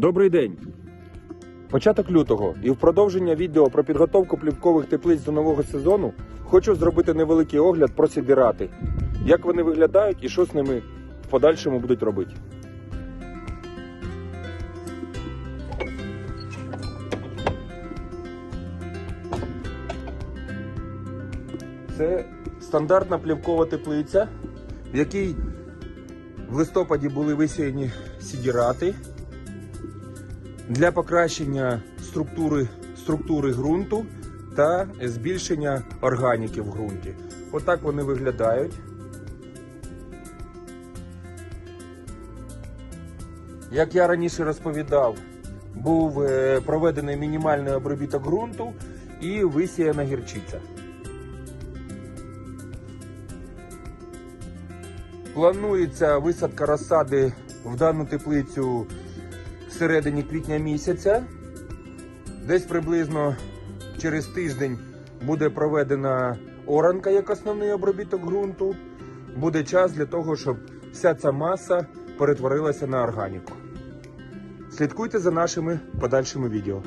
Добрий день. Початок лютого і в продовження відео про підготовку плівкових теплиць до нового сезону хочу зробити невеликий огляд про сідірати. Як вони виглядають і що з ними в подальшому будуть робити. Це стандартна плівкова теплиця, в якій в листопаді були висіяні сідірати для покращення структури, структури ґрунту та збільшення органіки в ґрунті. Отак вони виглядають. Як я раніше розповідав, був е, проведений мінімальний обробіток ґрунту і висіяна гірчиця. Планується висадка розсади в дану теплицю в середині квітня місяця. Десь приблизно через тиждень буде проведена оранка як основний обробіток ґрунту. Буде час для того, щоб вся ця маса перетворилася на органіку. Слідкуйте за нашими подальшими відео.